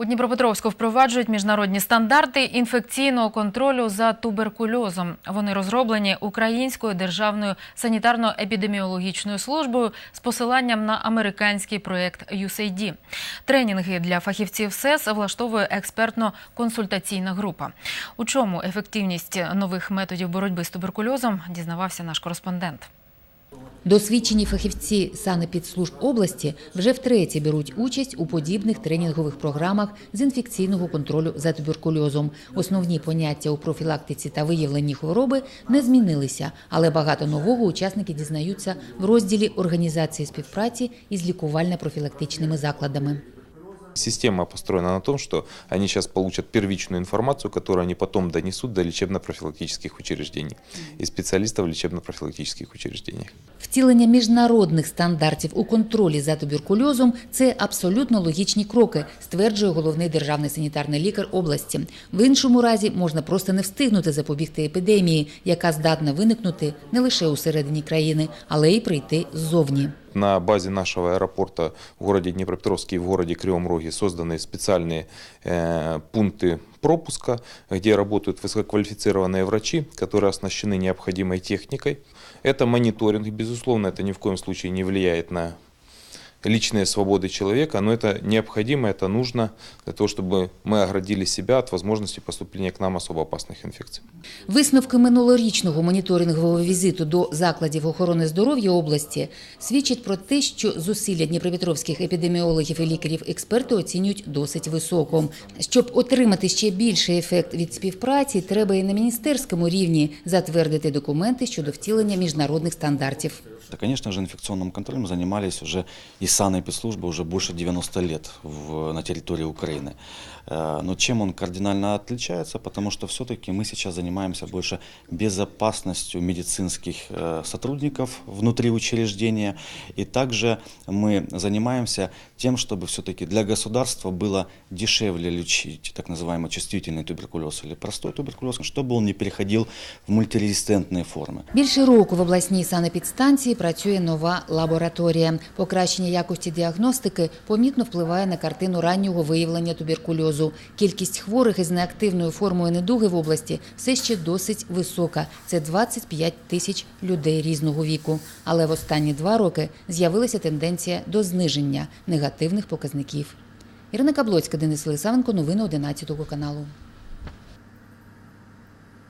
У Дніпропетровську впроваджують міжнародні стандарти інфекційного контролю за туберкульозом. Вони розроблені Українською державною санітарно-епідеміологічною службою з посиланням на американський проєкт USAID. Тренінги для фахівців СЕС влаштовує експертно-консультаційна група. У чому ефективність нових методів боротьби з туберкульозом дізнавався наш кореспондент. Досвідчені фахівці санепідслужб області вже втретє беруть участь у подібних тренінгових програмах з інфекційного контролю за туберкульозом. Основні поняття у профілактиці та виявленні хвороби не змінилися, але багато нового учасники дізнаються в розділі організації співпраці із лікувально-профілактичними закладами. Система построена на том, что они сейчас получат первичную информацию, которую они потом донесут до лечебно-профилактических учреждений и специалистов в лечебно-профилактических учреждениях. Втілення міжнародних стандартів у контролі за туберкульозом це абсолютно логічні кроки, стверджує головний державний санітарний лікар області. В іншому разі можна просто не встигнути запобігти епідемії, яка здатна виникнути не лише у середині країни, але й прийти ззовні. На базе нашего аэропорта в городе Днепропетровске и в городе Кривом Роге созданы специальные э, пункты пропуска, где работают высококвалифицированные врачи, которые оснащены необходимой техникой. Это мониторинг, безусловно, это ни в коем случае не влияет на личные свободы человека, но это необходимо, это нужно для того, чтобы мы оградили себя от возможности поступления к нам особо опасных инфекций. Висновки минулорічного моніторингового візиту до закладів охорони здоров'я області свідчать про те, що зусилля дніпропетровських епідеміологів і лікарів експерти оцінюють досить високо. Щоб отримати ще більший ефект від співпраці, треба і на міністерському рівні затвердити документи щодо втілення міжнародних стандартів. Да, конечно же, инфекционным контролем занимались уже и санэпидслужбы уже больше 90 лет в, на территории Украины. Э, Но чем он кардинально отличается? Потому что все-таки мы сейчас занимаемся больше безопасностью медицинских э, сотрудников внутри учреждения. И также мы занимаемся тем, чтобы все-таки для государства было дешевле лечить так называемый чувствительный туберкулез или простой туберкулез, чтобы он не переходил в мультирезистентные формы. Більше року в обласній санепідстанції працює нова лабораторія. Покращення якості діагностики помітно впливає на картину раннього виявлення туберкульозу. Кількість хворих із неактивною формою недуги в області все ще досить висока. Це 25 тисяч людей різного віку. Але в останні два роки з'явилася тенденція до зниження негативних показників. Ірина Каблоцька, Денис Лисавенко, новини 11 каналу.